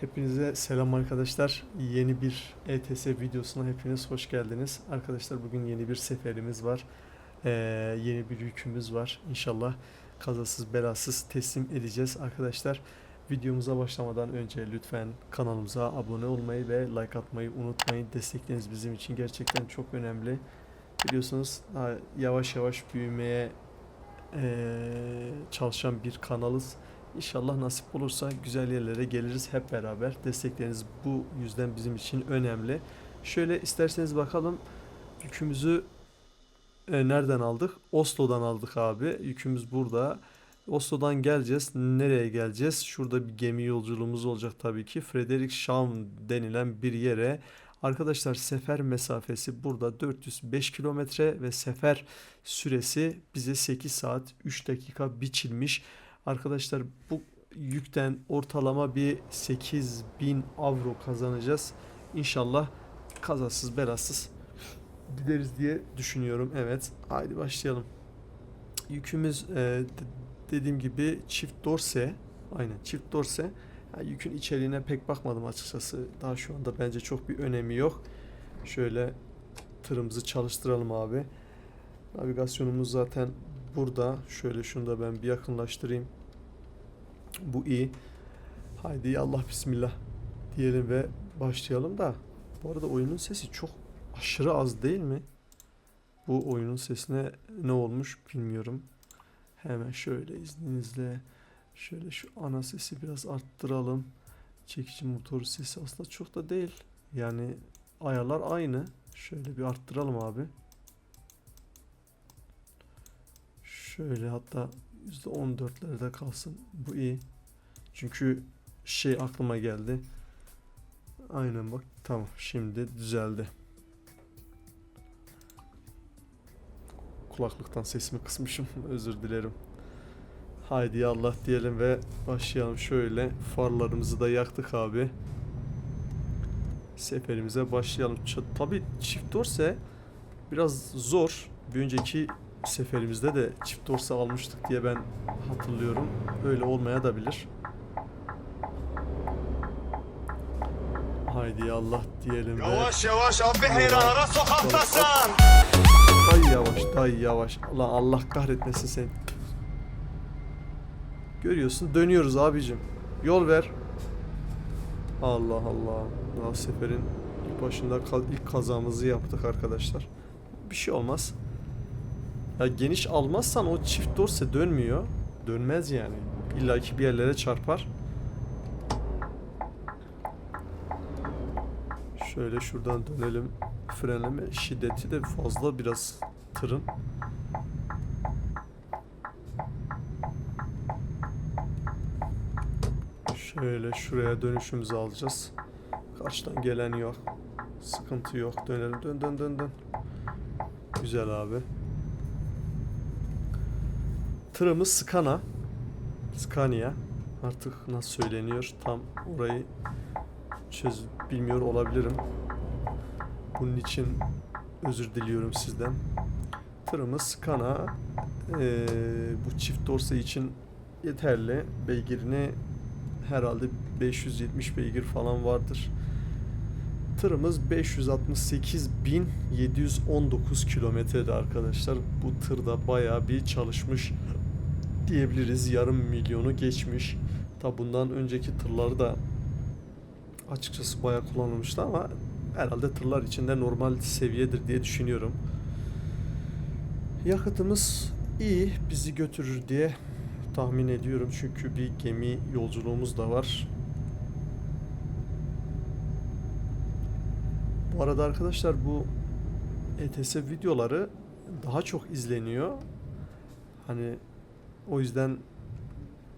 Hepinize selam arkadaşlar. Yeni bir ETS videosuna hepiniz hoş geldiniz. Arkadaşlar bugün yeni bir seferimiz var. Ee, yeni bir yükümüz var. İnşallah kazasız belasız teslim edeceğiz arkadaşlar. Videomuza başlamadan önce lütfen kanalımıza abone olmayı ve like atmayı unutmayın. Destekleriniz bizim için gerçekten çok önemli. Biliyorsunuz yavaş yavaş büyümeye eee, çalışan bir kanalız. İnşallah nasip olursa güzel yerlere geliriz hep beraber. Destekleriniz bu yüzden bizim için önemli. Şöyle isterseniz bakalım yükümüzü e, nereden aldık? Oslo'dan aldık abi. Yükümüz burada. Oslo'dan geleceğiz. Nereye geleceğiz? Şurada bir gemi yolculuğumuz olacak tabii ki. Frederikshavn denilen bir yere. Arkadaşlar sefer mesafesi burada 405 kilometre ve sefer süresi bize 8 saat 3 dakika biçilmiş. Arkadaşlar bu yükten ortalama bir 8000 avro kazanacağız. İnşallah kazasız belasız gideriz diye düşünüyorum. Evet, haydi başlayalım. Yükümüz e, de- dediğim gibi çift dorse. Aynen çift dorse. Ya yükün içeriğine pek bakmadım açıkçası. Daha şu anda bence çok bir önemi yok. Şöyle tırımızı çalıştıralım abi. Navigasyonumuz zaten burada. Şöyle şunu da ben bir yakınlaştırayım. Bu iyi. Haydi Allah bismillah diyelim ve başlayalım da. Bu arada oyunun sesi çok aşırı az değil mi? Bu oyunun sesine ne olmuş bilmiyorum. Hemen şöyle izninizle şöyle şu ana sesi biraz arttıralım. Çekici motor sesi aslında çok da değil. Yani ayarlar aynı. Şöyle bir arttıralım abi. Şöyle hatta %14'lerde kalsın. Bu iyi. Çünkü şey aklıma geldi. Aynen bak tamam şimdi düzeldi. Kulaklıktan sesimi kısmışım. Özür dilerim. Haydi Allah diyelim ve başlayalım şöyle. Farlarımızı da yaktık abi. Seferimize başlayalım. Tabii çift dorse biraz zor. Bir önceki seferimizde de çift dorse almıştık diye ben hatırlıyorum. Öyle olmaya da bilir. Haydi Allah diyelim ve Yavaş yavaş abi heyrana sokaktasın. Day yavaş, day yavaş. Allah Allah kahretmesin seni. Görüyorsun dönüyoruz abicim. Yol ver. Allah Allah. Daha seferin ilk başında ilk kazamızı yaptık arkadaşlar. Bir şey olmaz. Ya geniş almazsan o çift dorse dönmüyor. Dönmez yani. İlla ki bir yerlere çarpar. Şöyle şuradan dönelim. Frenleme şiddeti de fazla biraz tırın. Şöyle şuraya dönüşümüzü alacağız. Karşıdan gelen yok. Sıkıntı yok. Dönelim. Dön dön dön dön. Güzel abi. Tırımız Scania. Scania. Artık nasıl söyleniyor tam orayı çöz bilmiyor olabilirim. Bunun için özür diliyorum sizden. Tırımız Scania. Ee, bu çift dorse için yeterli. Beygirini herhalde 570 beygir falan vardır. Tırımız 568.719 kilometrede arkadaşlar. Bu tırda bayağı bir çalışmış diyebiliriz. Yarım milyonu geçmiş. Tabi bundan önceki tırları da açıkçası bayağı kullanılmıştı ama herhalde tırlar içinde normal seviyedir diye düşünüyorum. Yakıtımız iyi bizi götürür diye tahmin ediyorum çünkü bir gemi yolculuğumuz da var. Bu arada arkadaşlar bu ETS videoları daha çok izleniyor. Hani o yüzden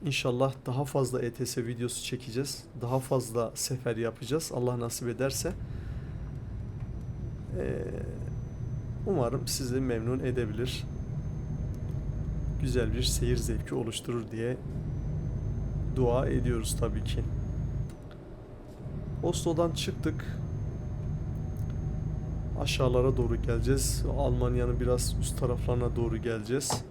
inşallah daha fazla ETS videosu çekeceğiz. Daha fazla sefer yapacağız. Allah nasip ederse. Ee, umarım sizi memnun edebilir. Güzel bir seyir zevki oluşturur diye dua ediyoruz tabii ki. Oslo'dan çıktık. Aşağılara doğru geleceğiz. Almanya'nın biraz üst taraflarına doğru geleceğiz.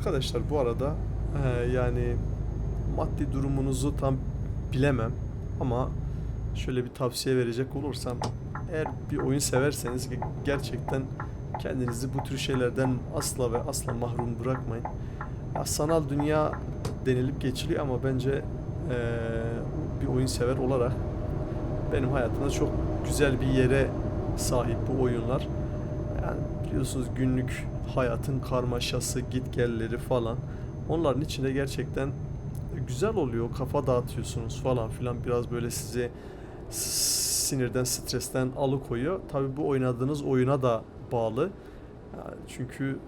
Arkadaşlar bu arada e, yani maddi durumunuzu tam bilemem ama şöyle bir tavsiye verecek olursam eğer bir oyun severseniz ge- gerçekten kendinizi bu tür şeylerden asla ve asla mahrum bırakmayın. Ya sanal dünya denilip geçiliyor ama bence e, bir oyun sever olarak benim hayatımda çok güzel bir yere sahip bu oyunlar. Yani biliyorsunuz günlük hayatın karmaşası, gitgelleri falan. Onların içinde gerçekten güzel oluyor. Kafa dağıtıyorsunuz falan filan. Biraz böyle sizi sinirden, stresten alıkoyuyor. Tabii bu oynadığınız oyuna da bağlı. Çünkü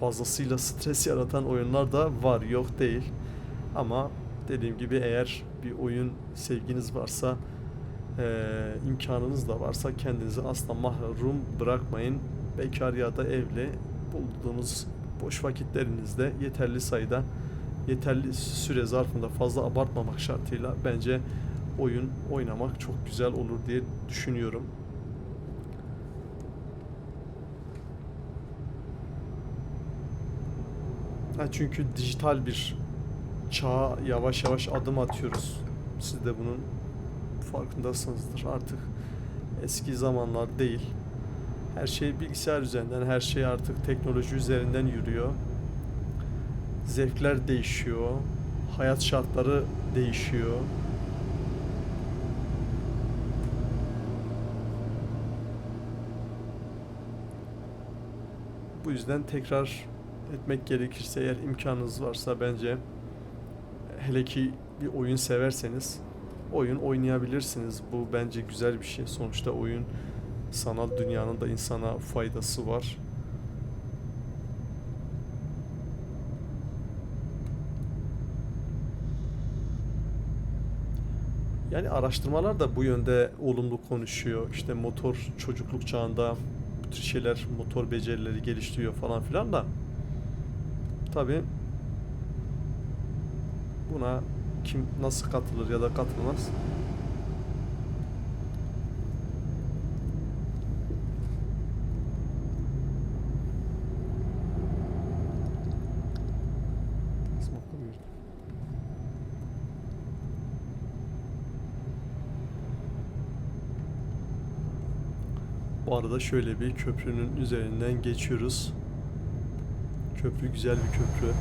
fazlasıyla stres yaratan oyunlar da var, yok değil. Ama dediğim gibi eğer bir oyun sevginiz varsa, eee, imkanınız da varsa kendinizi asla mahrum bırakmayın. Bekar ya da evli bulduğunuz boş vakitlerinizde yeterli sayıda, yeterli süre zarfında fazla abartmamak şartıyla bence oyun oynamak çok güzel olur diye düşünüyorum. Ha çünkü dijital bir çağa yavaş yavaş adım atıyoruz. Siz de bunun farkındasınızdır artık. Eski zamanlar değil. Her şey bilgisayar üzerinden, her şey artık teknoloji üzerinden yürüyor. Zevkler değişiyor. Hayat şartları değişiyor. Bu yüzden tekrar etmek gerekirse eğer imkanınız varsa bence hele ki bir oyun severseniz oyun oynayabilirsiniz. Bu bence güzel bir şey. Sonuçta oyun sanal dünyanın da insana faydası var. Yani araştırmalar da bu yönde olumlu konuşuyor. İşte motor çocukluk çağında bu tür şeyler motor becerileri geliştiriyor falan filan da tabi buna kim nasıl katılır ya da katılmaz Smoke'a mı girdi? Bu arada şöyle bir köprünün üzerinden geçiyoruz. Köprü güzel bir köprü.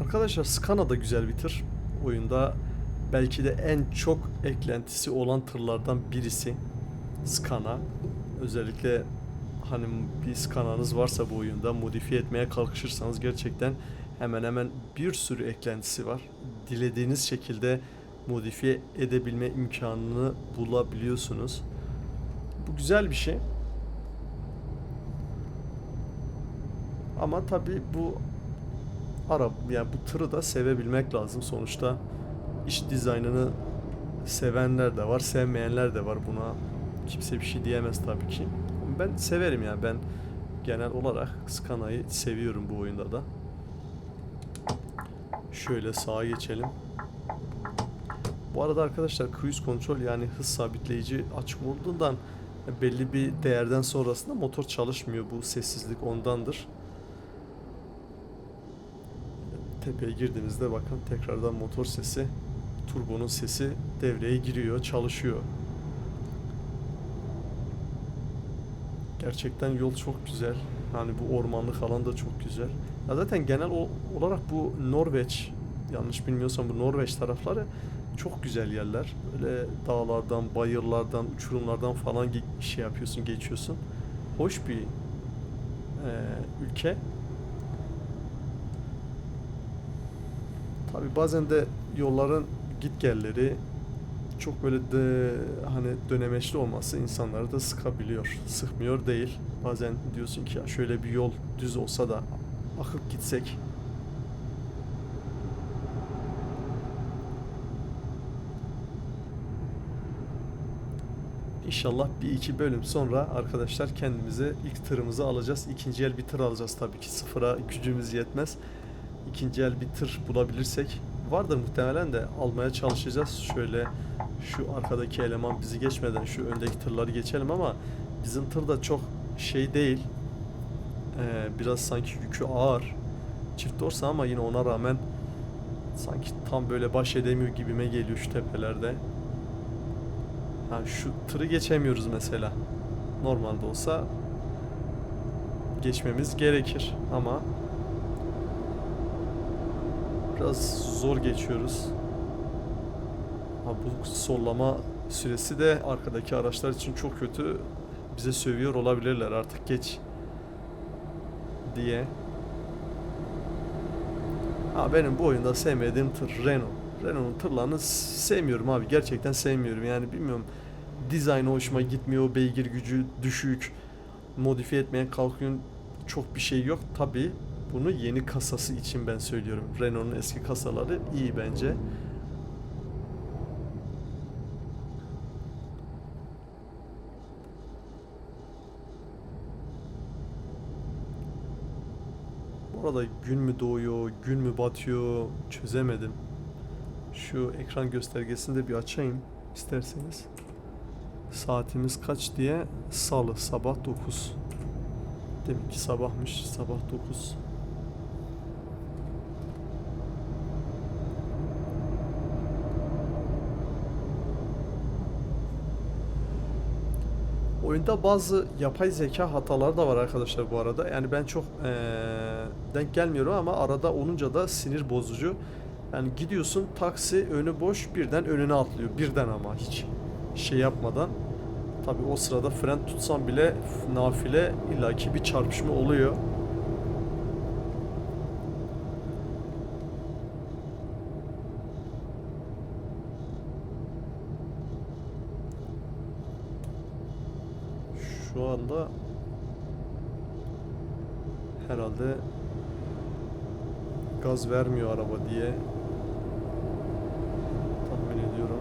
Arkadaşlar Scana da güzel bir tır. Oyunda belki de en çok eklentisi olan tırlardan birisi Scana. Özellikle hani bir Scana'nız varsa bu oyunda modifiye etmeye kalkışırsanız gerçekten hemen hemen bir sürü eklentisi var. Dilediğiniz şekilde modifiye edebilme imkanını bulabiliyorsunuz. Bu güzel bir şey. Ama tabii bu araba yani bu tırı da sevebilmek lazım. Sonuçta iç dizaynını sevenler de var, sevmeyenler de var buna. Kimse bir şey diyemez tabii ki. Ben severim yani ben genel olarak Scana'yı seviyorum bu oyunda da. Şöyle sağa geçelim. Bu arada arkadaşlar cruise kontrol yani hız sabitleyici açık olduğundan belli bir değerden sonrasında motor çalışmıyor. Bu sessizlik ondandır. Tepeye girdiğinizde bakın tekrardan motor sesi, turbonun sesi devreye giriyor, çalışıyor. Gerçekten yol çok güzel. Hani bu ormanlık alan da çok güzel. Ya zaten genel olarak bu Norveç, yanlış bilmiyorsam bu Norveç tarafları çok güzel yerler. Böyle dağlardan, bayırlardan, uçurumlardan falan şey yapıyorsun, geçiyorsun. Hoş bir eee, ülke. Tabi bazen de yolların gitgelleri çok böyle de hani dönemeçli olması insanları da sıkabiliyor. Sıkmıyor değil. Bazen diyorsun ki ya şöyle bir yol düz olsa da akıp gitsek. İnşallah bir iki bölüm sonra arkadaşlar kendimize ilk tırımızı alacağız. İkinci el bir tır alacağız tabii ki sıfıra gücümüz yetmez. İkinci el bir tır bulabilirsek vardır muhtemelen de almaya çalışacağız. Şöyle şu arkadaki eleman bizi geçmeden şu öndeki tırları geçelim ama bizim tır da çok şey değil. Ee, biraz sanki yükü ağır. Çift dorsa ama yine ona rağmen sanki tam böyle baş edemiyor gibime geliyor şu tepelerde. Ha, şu tırı geçemiyoruz mesela. Normalde olsa geçmemiz gerekir ama biraz zor geçiyoruz. Ha, bu sollama süresi de arkadaki araçlar için çok kötü. Bize sövüyor olabilirler artık geç diye. Ha benim bu oyunda sevmediğim tır Renault. Renault'un tırlarını sevmiyorum abi. Gerçekten sevmiyorum. Yani bilmiyorum. Dizaynı hoşuma gitmiyor. Beygir gücü düşük. Modifiye etmeye kalkıyorsun. Çok bir şey yok. Tabi bunu yeni kasası için ben söylüyorum. Renault'un eski kasaları iyi bence. Bu arada gün mü doğuyor, gün mü batıyor çözemedim. Şu ekran göstergesini de bir açayım isterseniz. Saatimiz kaç diye salı sabah 9. Demek ki sabahmış sabah 9. Oyunda bazı yapay zeka hataları da var arkadaşlar bu arada. Yani ben çok eee, denk gelmiyorum ama arada olunca da sinir bozucu. Yani gidiyorsun taksi önü boş birden önüne atlıyor. Birden ama hiç şey yapmadan. Tabi o sırada fren tutsam bile nafile illaki bir çarpışma oluyor. Şu anda herhalde gaz vermiyor araba diye tahmin ediyorum.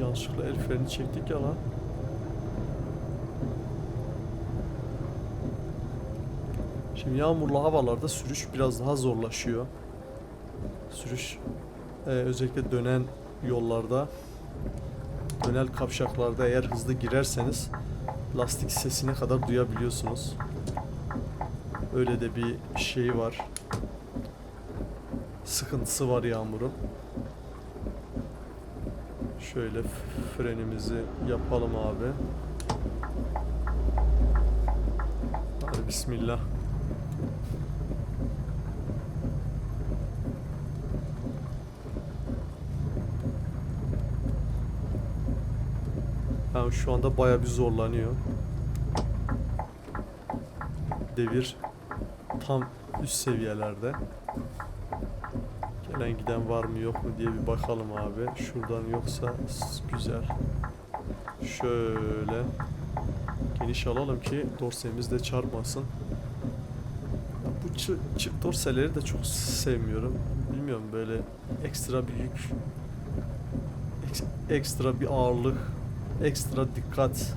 Yanlışlıkla el freni çektik ya lan. Şimdi yağmurlu havalarda sürüş biraz daha zorlaşıyor. Sürüş e, özellikle dönen yollarda dönel kavşaklarda eğer hızlı girerseniz lastik sesine kadar duyabiliyorsunuz. Öyle de bir şey var. Sıkıntısı var yağmurun. Şöyle frenimizi yapalım abi. Hadi bismillah. Yani şu anda baya bir zorlanıyor. Devir tam üst seviyelerde. Gelen giden var mı yok mu diye bir bakalım abi. Şuradan yoksa güzel. Şöyle geniş alalım ki dorsemiz de çarpmasın. Bu çift dorseleri de çok sevmiyorum. Bilmiyorum böyle ekstra bir yük, eks- ekstra bir ağırlık, ekstra dikkat.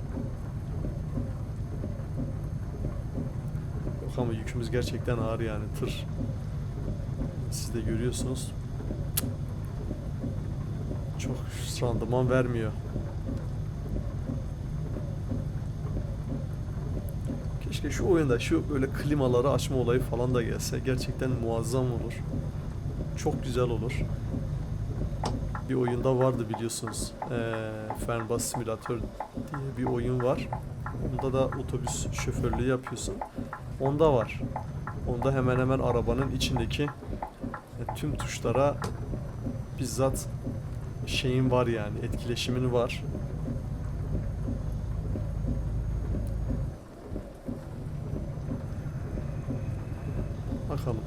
Ama yükümüz gerçekten ağır yani tır. Siz de görüyorsunuz. Çok randıman vermiyor. Keşke şu oyunda şu böyle klimaları açma olayı falan da gelse. Gerçekten muazzam olur. Çok güzel olur. Bir oyunda vardı biliyorsunuz. Ee, Fernbus Simulator diye bir oyun var. Onda da otobüs şoförlüğü yapıyorsun. Onda var. Onda hemen hemen arabanın içindeki e, tüm tuşlara bizzat şeyin var yani etkileşimin var. Bakalım.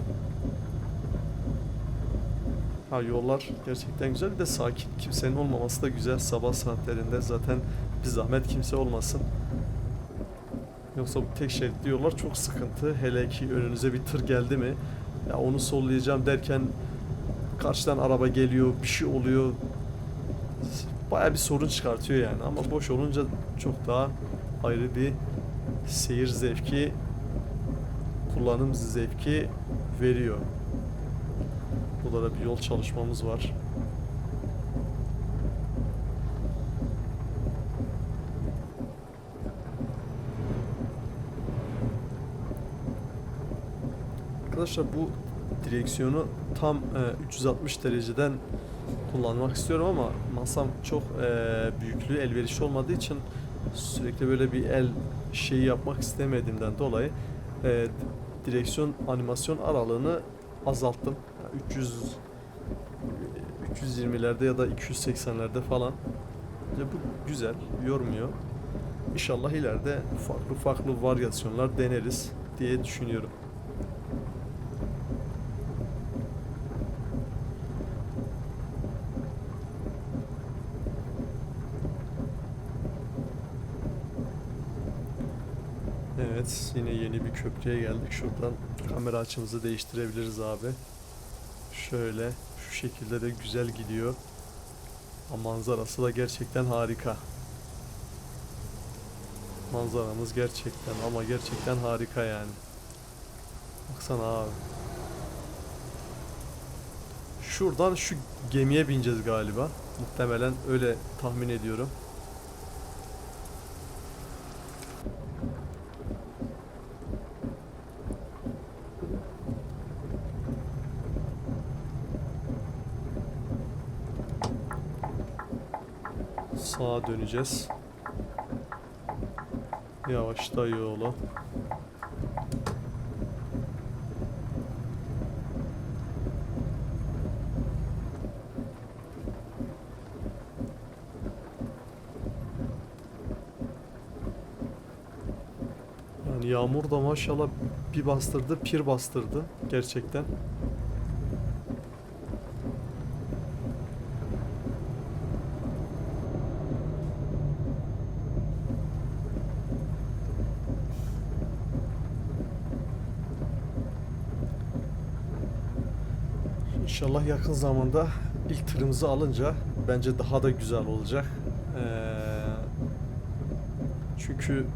Ha yollar gerçekten güzel de sakin. Kimsenin olmaması da güzel sabah saatlerinde zaten bir zahmet kimse olmasın. Yoksa bu tek şeritli yollar çok sıkıntı. Hele ki önünüze bir tır geldi mi ya onu sollayacağım derken karşıdan araba geliyor, bir şey oluyor. Baya bir sorun çıkartıyor yani ama boş olunca çok daha ayrı bir seyir zevki, kullanım zevki veriyor. Burada da bir yol çalışmamız var. Arkadaşlar bu direksiyonu tam e, 360 dereceden kullanmak istiyorum ama masam çok e, büyüklüğü elverişli olmadığı için sürekli böyle bir el şeyi yapmak istemediğimden dolayı e, direksiyon animasyon aralığını azalttım. Yani 300 320'lerde ya da 280'lerde falan. Ya bu güzel, yormuyor. İnşallah ileride farklı farklı varyasyonlar deneriz diye düşünüyorum. Yine yeni bir köprüye geldik. Şuradan kamera açımızı değiştirebiliriz abi. Şöyle, şu şekilde de güzel gidiyor. Ama manzarası da gerçekten harika. Manzaramız gerçekten ama gerçekten harika yani. Baksana abi. Şuradan şu gemiye bineceğiz galiba. Muhtemelen öyle tahmin ediyorum. Sağa döneceğiz. Yavaş da yola. Yani yağmur da maşallah bir bastırdı, pir bastırdı gerçekten. İnşallah yakın zamanda ilk tırımızı alınca bence daha da güzel olacak. Ee, çünkü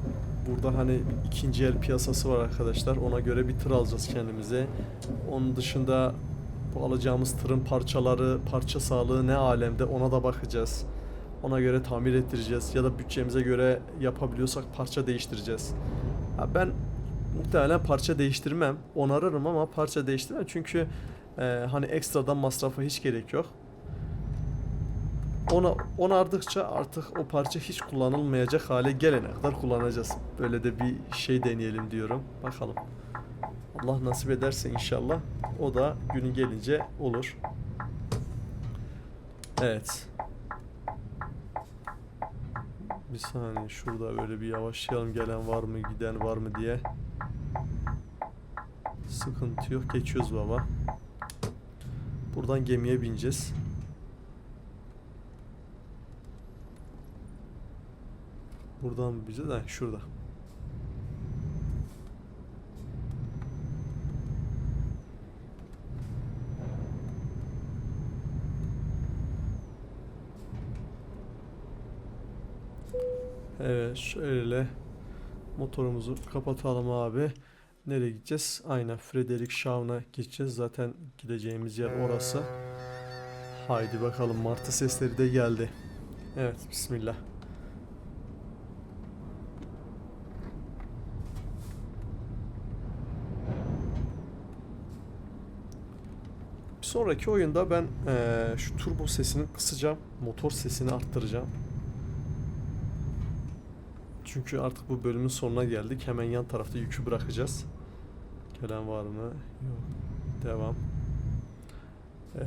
burada hani ikinci el piyasası var arkadaşlar. Ona göre bir tır alacağız kendimize. Onun dışında bu alacağımız tırın parçaları, parça sağlığı ne alemde ona da bakacağız. Ona göre tamir ettireceğiz ya da bütçemize göre yapabiliyorsak parça değiştireceğiz. Ya ben muhtemelen parça değiştirmem. Onarırım ama parça değiştirmem. Çünkü ee, hani ekstradan masrafa hiç gerek yok. Ona onardıkça artık o parça hiç kullanılmayacak hale gelene kadar kullanacağız. Böyle de bir şey deneyelim diyorum. Bakalım. Allah nasip ederse inşallah o da günü gelince olur. Evet. Bir saniye şurada böyle bir yavaşlayalım gelen var mı giden var mı diye. Sıkıntı yok geçiyoruz baba. Buradan gemiye bineceğiz. Buradan bineceğiz? Ha, şurada. Evet şöyle motorumuzu kapatalım abi. Nereye gideceğiz? Aynen Friedrichshahn'a gideceğiz. Zaten gideceğimiz yer orası. Haydi bakalım martı sesleri de geldi. Evet bismillah. Bir sonraki oyunda ben eee, şu turbo sesini kısacağım. Motor sesini arttıracağım. Çünkü artık bu bölümün sonuna geldik. Hemen yan tarafta yükü bırakacağız. Gelen var mı? Yok. Devam. Ee,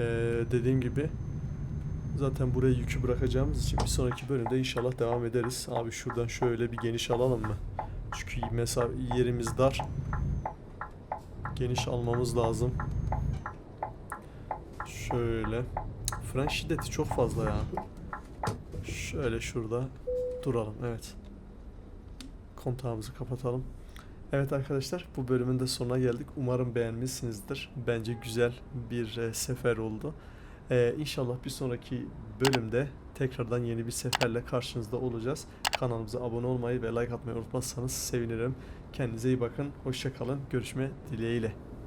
dediğim gibi zaten buraya yükü bırakacağımız için bir sonraki bölümde inşallah devam ederiz. Abi şuradan şöyle bir geniş alalım mı? Çünkü mesela yerimiz dar. Geniş almamız lazım. Şöyle. Fren şiddeti çok fazla ya. Şöyle şurada duralım. Evet. Kontağımızı kapatalım. Evet arkadaşlar bu bölümün de sonuna geldik. Umarım beğenmişsinizdir. Bence güzel bir e, sefer oldu. Ee, inşallah bir sonraki bölümde tekrardan yeni bir seferle karşınızda olacağız. Kanalımıza abone olmayı ve like atmayı unutmazsanız sevinirim. Kendinize iyi bakın. Hoşçakalın. Görüşme dileğiyle.